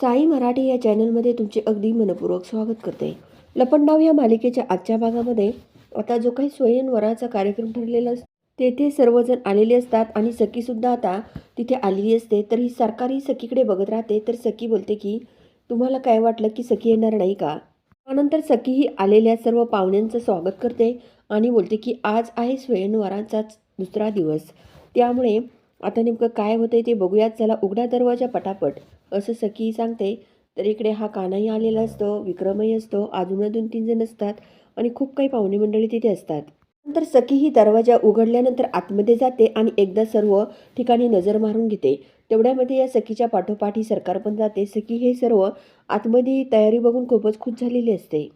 साई मराठी या चॅनलमध्ये तुमचे अगदी मनपूर्वक स्वागत करते. लपंडाव या मालिकेच्या आजच्या भागामध्ये आता जो काही स्वयंवराचा कार्यक्रम ठरलेला असतो तेथे सर्वजण आलेले असतात आणि सखीसुद्धा आता तिथे आलेली असते. तर ही सरकारी सखीकडे बघत राहते. तर सखी बोलते की तुम्हाला काय वाटलं की सखी येणार नाही का? त्यानंतर सखी ही आलेल्या सर्व पाहुण्यांचं स्वागत करते आणि बोलते की आज आहे स्वयंवराचाच दुसरा दिवस. त्यामुळे आता नेमकं काय होतंय ते बघूयात. चला उघडा दरवाजा पटापट. असं सखी सांगते तर इकडे हा कानाही आलेला असतो विक्रमही असतो अजून दोन तीन जण असतात आणि खूप काही पाहुणे मंडळी तिथे असतात. नंतर सखी ही दरवाजा उघडल्यानंतर आतमध्ये जाते आणि एकदा सर्व ठिकाणी नजर मारून घेते. तेवढ्यामध्ये या सखीच्या पाठोपाठ ही सरकार पण जाते. सखी हे सर्व आतमध्ये तयारी बघून खूपच खुश झालेली असते.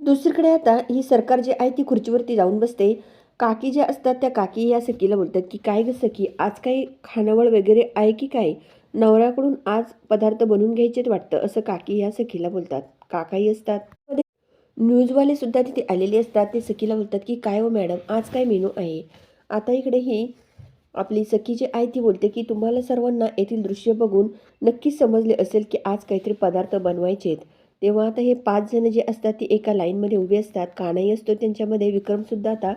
दुसरीकडे आता ही सरकार जी आहे ती खुर्चीवरती जाऊन बसते. काकी ज्या असतात त्या काकी या सखीला बोलतात की काय ग सखी आज काही खानावळ वगैरे आहे की काय? नवऱ्याकडून आज पदार्थ बनवून घ्यायचेत वाटतं असं काकी या सखीला बोलतात. काकाही असतात. न्यूजवाले सुद्धा तिथे आलेले असतात. ते सखीला बोलतात की काय हो मॅडम आज काय मेनू आहे? आता इकडे ही आपली सखी जी आहे ती बोलते की तुम्हाला सर्वांना येथील दृश्य बघून नक्कीच समजले असेल की आज काहीतरी पदार्थ बनवायचेत. तेव्हा आता हे पाच जण जे असतात ते एका लाईनमध्ये उभे असतात. कानाही असतो त्यांच्यामध्ये. विक्रमसुद्धा आता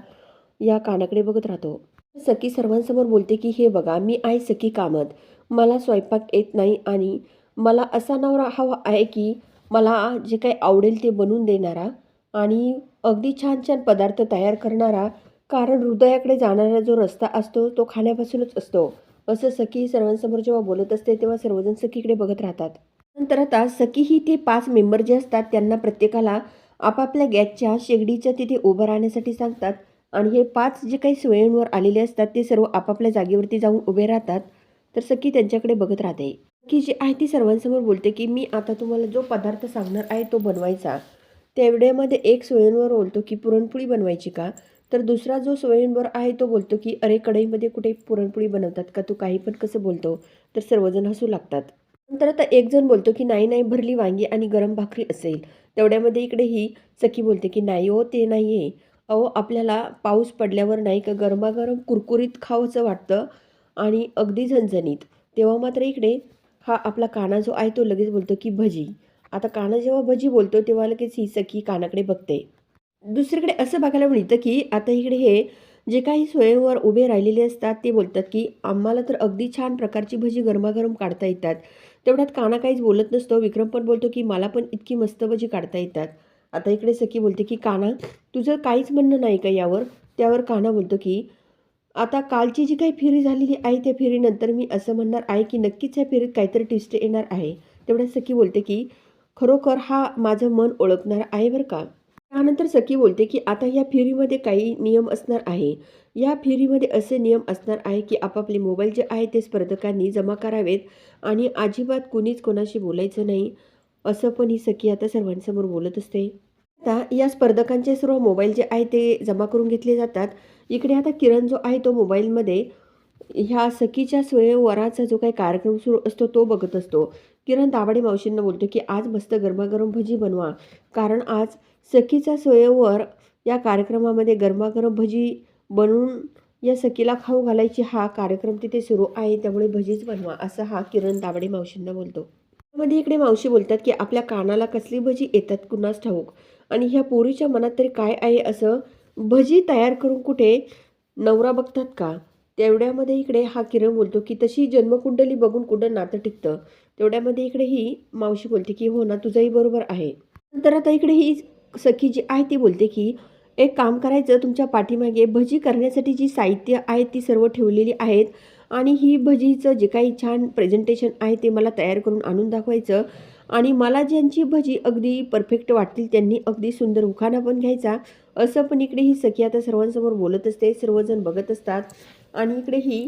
या कानाकडे बघत राहतो. सखी सर्वांसमोर बोलते की हे बघा मी आहे सखी कामत. मला स्वयंपाक येत नाही आणि मला असा नवरा हवा आहे की मला जे काही आवडेल ते बनवून देणारा आणि अगदी छान छान पदार्थ तयार करणारा. कारण हृदयाकडे जाणारा जो रस्ता असतो तो खाण्यापासूनच असतो. असं सखी सर्वांसमोर जेव्हा बोलत असते तेव्हा सर्वजण सखीकडे बघत राहतात. नंतर आता सखी ही ते पाच मेंबर जे असतात त्यांना प्रत्येकाला आपापल्या गॅसच्या शेगडीच्या तिथे उभं राहण्यासाठी सांगतात. आणि हे पाच जे काही स्वयंवर आलेले असतात ते सर्व आपापल्या जागेवरती जाऊन उभे राहतात. तर सखी त्यांच्याकडे बघत राहते. की जी आहे ती सर्वांसमोर बोलते की मी आता तुम्हाला जो पदार्थ सांगणार आहे तो बनवायचा. तेवढ्यामध्ये एक स्वयंवर बोलतो की पुरणपोळी बनवायची का? तर दुसरा जो स्वयंवर आहे तो बोलतो की अरे कढईमध्ये कुठे पुरणपोळी बनवतात का? तू काही पण कसं बोलतो? तर सर्वजण हसू लागतात. नंतर आता एकजण बोलतो की नाही नाही भरली वांगी आणि गरम भाकरी असेल. तेवढ्यामध्ये इकडे ही सखी बोलते की नाही हो ते नाही आहे अहो आपल्याला पाऊस पडल्यावर नाही का गरमागरम कुरकुरीत खावंसं वाटतं. आणि अगदी झणझणीत. तेव्हा मात्र इकडे हा आपला काना जो आहे तो लगेच बोलतो की भजी. आता काना जेव्हा भजी बोलतो तेव्हा लगेच ही सखी कानाकडे बघते. दुसरीकडे असं बघायला मिळतं की आता इकडे हे जे काही स्वयंवर उभे राहिलेले असतात ते बोलतात की आम्हाला तर अगदी छान प्रकारची भजी गरमागरम काढता येतात. तेवढ्यात काना काहीच बोलत नसतो. विक्रम पण बोलतो की मला पण इतकी मस्त भजी काढता येतात. आता इकडे सखी बोलते की काना तुझं काहीच म्हणणं नाही का यावर? त्यावर काना बोलतो की आता कालची जी काही फेरी झालेली आहे त्या फेरीनंतर मी असं म्हणणार आहे की नक्कीच या फेरीत काहीतरी ट्विस्ट येणार आहे. तेवढ्या सखी बोलते की खरोखर हा माझं मन ओळखणार आहे बरं का? त्यानंतर सखी बोलते की आता या फेरीमध्ये काही नियम असणार आहे. या फेरीमध्ये असे नियम असणार आहे की आपापले मोबाईल जे आहे ते स्पर्धकांनी जमा करावेत आणि अजिबात कुणीच कोणाशी बोलायचं नाही. असं पण ही सखी आता सर्वांसमोर बोलत असते. आता या स्पर्धकांचे सर्व मोबाईल जे आहे ते जमा करून घेतले जातात. इकडे आता किरण जो आहे तो मोबाईलमध्ये ह्या सखीच्या स्वयंवराचा जो काही कार्यक्रम सुरू असतो तो बघत असतो. किरण दाभाडे मावशींना बोलतो की आज मस्त गरमागरम भजी बनवा. कारण आज सखीचा स्वयंवर या कार्यक्रमामध्ये गरमागरम भजी बनवून या सखीला खाऊ घालायची हा कार्यक्रम तिथे सुरू आहे त्यामुळे भजीच बनवा असं हा किरण दाभाडे मावशींना बोलतो. मध्ये इकडे मावशी बोलतात की आपल्या कानाला कसली भजी येतात? कुणास ठाऊक. आणि ह्या पोरीच्या मनात तरी काय आहे असं भजी तयार करून कुठे नवरा बघतात का? तेवढ्यामध्ये इकडे हा किरण बोलतो की तशी जन्मकुंडली बघून कुठं नातं टिकतं? तेवढ्यामध्ये इकडे ही मावशी बोलते की हो ना तुझंही बरोबर आहे. नंतर आता इकडे ही सखी जी आहे ती बोलते की एक काम करायचं तुमच्या पाठीमागे भजी करण्यासाठी जी साहित्य आहे ती सर्व ठेवलेली आहेत आणि ही भजीचं जे काही छान प्रेझेंटेशन आहे ते मला तयार करून आणून दाखवायचं. आणि मला ज्यांची भजी अगदी परफेक्ट वाटतील त्यांनी अगदी सुंदर उखाणा पण घ्यायचा. असं पण इकडे ही सखी आता सर्वांसमोर बोलत असते सर्वजण बघत असतात. आणि इकडे ही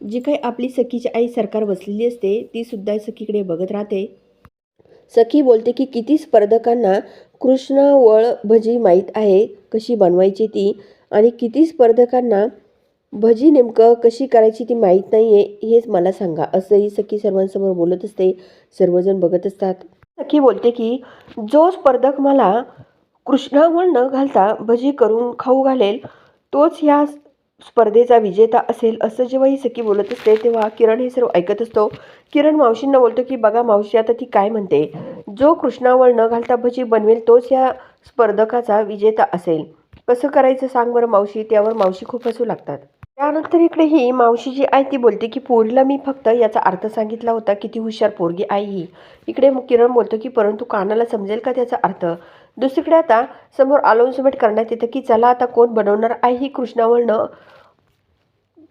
जी काही आपली सखीची आई सरकार बसलेली असते ती सुद्धा सखीकडे बघत राहते. सखी बोलते की किती स्पर्धकांना कृष्णावळ भजी माहीत आहे कशी बनवायची ती? आणि किती स्पर्धकांना भजी नेमकं कशी करायची ती माहीत नाही आहे हेच मला सांगा. असंही सखी सर्वांसमोर बोलत असते. सर्वजण बघत असतात. सखी बोलते की जो स्पर्धक मला कृष्णावर न घालता भजी करून खाऊ घालेल तोच ह्या स्पर्धेचा विजेता असेल. असं जेव्हा ही सखी बोलत असते तेव्हा किरण हे सर्व ऐकत असतो. किरण मावशींना बोलतो की बघा मावशी आता ती काय म्हणते? जो कृष्णावर न घालता भजी बनवेल तोच या स्पर्धकाचा विजेता असेल. कसं करायचं सांग बरं मावशी. त्यावर मावशी खूप हसू लागतात. त्यानंतर इकडे ही मावशी जी आहे ती बोलते की पोरीला मी फक्त याचा अर्थ सांगितला होता किती हुशार पोरगी आहे ही. इकडे किरण बोलतो की परंतु कानाला समजेल का त्याचा अर्थ? दुसरीकडे आता समोर अनाऊन्समेंट करण्यात येतं की चला आता कोण बनवणार आहे ही कृष्णावर न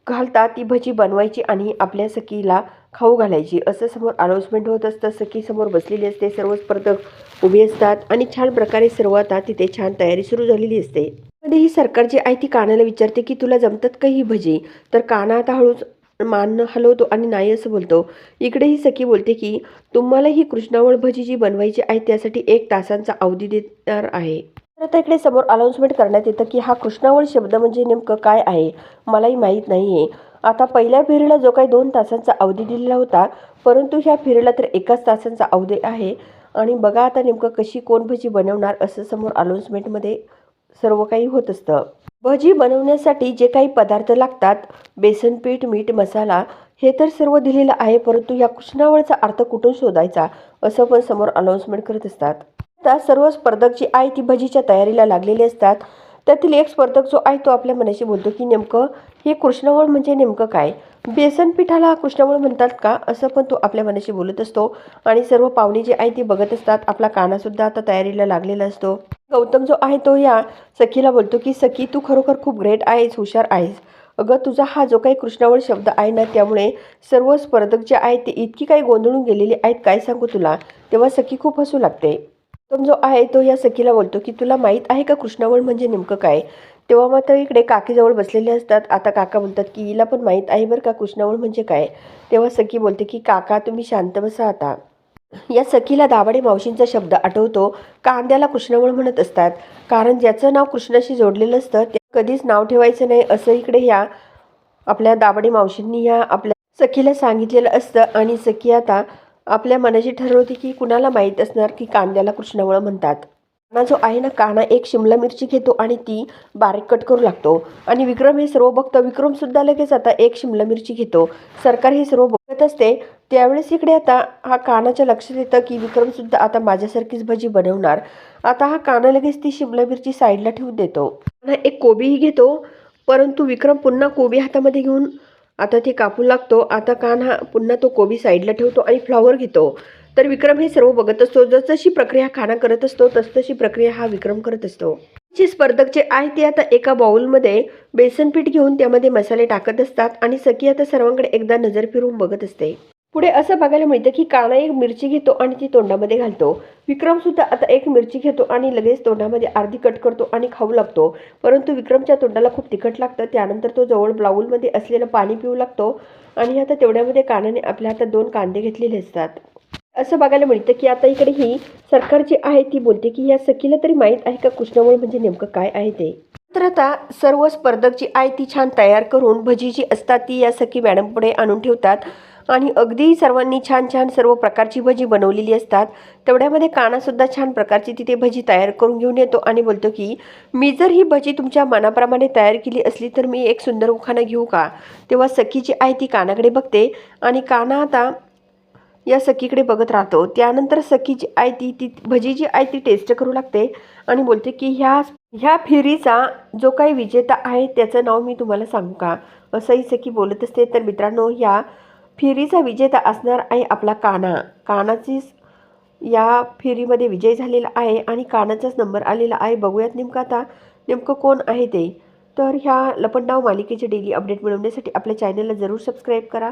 घालता ती भजी बनवायची आणि आपल्या सखीला खाऊ घालायची. असं समोर अनाऊन्समेंट होत असतं. सखी समोर बसलेली असते. सर्व स्पर्धक उभे असतात आणि छान प्रकारे सर्व आता तिथे छान तयारी सुरू झालेली असते. ही सरकार जी आहे ती कानाला विचारते की तुला जमतात का ही भजी? तर काना आता हळूच मान हलवतो आणि नाही असं बोलतो. इकडे ही सखी बोलते की तुम्हाला ही कृष्णावळ भजी जी बनवायची आहे त्यासाठी एक तासांचा अवधी देणार आहे. तर आता इकडे समोर अनाऊन्समेंट करण्यात येतं की हा कृष्णावळ शब्द म्हणजे नेमकं काय आहे? मलाही माहीत नाही आहे आता पहिल्या फेरीला जो काही दोन तासांचा अवधी दिलेला होता परंतु ह्या फेरीला तर एकाच तासांचा अवधी आहे. आणि बघा आता नेमकं कशी कोण भजी बनवणार असं समोर अनाऊन्समेंटमध्ये सर्व काही होत असतं. भजी बनवण्यासाठी जे काही पदार्थ लागतात बेसन पीठ मीठ मसाला हे तर सर्व दिलेलं आहे परंतु या कृष्णावळचा अर्थ कुठून शोधायचा असं पण समोर अनाऊन्समेंट करत असतात. आता सर्व स्पर्धक जी आहे ती भजीच्या तयारीला लागलेले असतात. त्यातील एक स्पर्धक जो आहे तो आपल्या मनाशी बोलतो की नेमकं हे कृष्णावळ म्हणजे नेमकं काय? बेसन पिठाला कृष्णावळ म्हणतात का? असं पण तो आपल्या मनाशी बोलत असतो. आणि सर्व पाहुणे जे आहे ती बघत असतात. आपला कानासुद्धा आता तयारीला लागलेला असतो. गौतम जो आहे तो या सखीला बोलतो की सखी तू खरोखर खूप ग्रेट आहेस हुशार आहेस. अगं तुझा हा जो काही कृष्णावळ शब्द आहे ना त्यामुळे सर्व स्पर्धक जे आहेत ते इतकी काही गोंधळून गेलेले आहेत काय सांगू तुला? तेव्हा सखी खूप हसू लागते. गौतम जो आहे तो या सखीला बोलतो की तुला माहीत आहे का कृष्णावळ म्हणजे नेमकं काय? तेव्हा मात्र इकडे काकीजवळ बसलेले असतात. आता काका बोलतात की हिला पण माहीत आहे बरं का कृष्णावळ म्हणजे काय? तेव्हा सखी बोलते की काका तुम्ही शांत बसा आता. या सखीला दाभाडे मावशींचा शब्द आठवतो कांद्याला कृष्णवळ म्हणत असतात. कारण ज्याचं नाव कृष्णाशी जोडलेलं असतं ते कधीच नाव ठेवायचं नाही असं इकडे ह्या आपल्या दाभाडे मावशींनी या आपल्या सखीला सांगितलेलं असतं. आणि सखी आता आपल्या मनाशी ठरवते की कुणाला माहीत असणार की कांद्याला कृष्णवळ म्हणतात. काना जो आहे ना काना एक शिमला मिरची घेतो आणि ती बारीक कट करू लागतो. आणि विक्रम हे सर्व बघतं विक्रम सुद्धा लगेच आता एक शिमला मिरची घेतो. सरकार हे सर्व करत असते त्यावेळेस इकडे आता हा कानाच्या लक्षात येतं की विक्रमसुद्धा आता माझ्यासारखीच भजी बनवणार. आता हा काना लगेच ती शिमला मिरची साईडला ठेवून देतो. काना एक कोबीही घेतो परंतु विक्रम पुन्हा कोबी हातामध्ये घेऊन आता ते कापू लागतो. आता कान्हा पुन्हा तो कोबी साईडला ठेवतो आणि फ्लॉवर घेतो. तर विक्रम हे सर्व बघत असतो. जसजशी प्रक्रिया खाना करत असतो तसतशी प्रक्रिया हा विक्रम करत असतो. जे स्पर्धक जे आहे ते आता एका बाऊलमध्ये बेसनपीठ घेऊन त्यामध्ये मसाले टाकत असतात आणि सखी आता सर्वांकडे एकदा नजर फिरवून बघत असते. पुढे असं बघायला मिळतं की काना एक मिरची घेतो आणि ती तोंडामध्ये घालतो. विक्रम सुद्धा आता एक मिरची घेतो आणि लगेच तोंडामध्ये अर्धी कट करतो आणि खाऊ लागतो. परंतु विक्रमच्या तोंडाला खूप तिखट लागतं. त्यानंतर तो जवळ ब्लाऊलमध्ये असलेलं पाणी पिऊ लागतो आणि आता तेवढ्यामध्ये कानाने आपल्या हातात दोन कांदे घेतलेले असतात. असं बघायला मिळतं की आता इकडे ही सरकार जी आहे ती बोलते की या सखीला तरी माहीत आहे का कृष्णावळ म्हणजे नेमकं काय आहे ते? तर आता सर्व स्पर्धक जी आहे ती छान तयार करून भजी जी असतात ती या सखी मॅडम पुढे आणून ठेवतात. आणि अगदी सर्वांनी छान छान सर्व प्रकारची भजी बनवलेली असतात. तेवढ्यामध्ये कानासुद्धा छान प्रकारची तिथे भजी तयार करून घेऊन येतो आणि बोलतो की मी जर ही भजी तुमच्या मनाप्रमाणे तयार केली असली तर मी एक सुंदर उखाणा घेऊ का? तेव्हा सखी जी आहे ती कानाकडे बघते आणि काना आता या सखीकडे बघत राहतो. त्यानंतर सखीची आई आहे ती ती भजी जी आहे ती टेस्ट करू लागते आणि बोलते की ह्या ह्या फेरीचा जो काही विजेता आहे त्याचं नाव मी तुम्हाला सांगू का? असंही सखी बोलत असते. तर मित्रांनो ह्या फेरीचा विजेता असणार आहे आपला काना. कानाचीच या फेरीमध्ये विजय झालेला आहे आणि कानाचाच नंबर आलेला आहे. बघूयात नेमकं आता नेमकं कोण आहे ते. तर ह्या लपंडाव मालिकेचे डेली अपडेट मिळवण्यासाठी आपल्या चॅनलला जरूर सबस्क्राईब करा.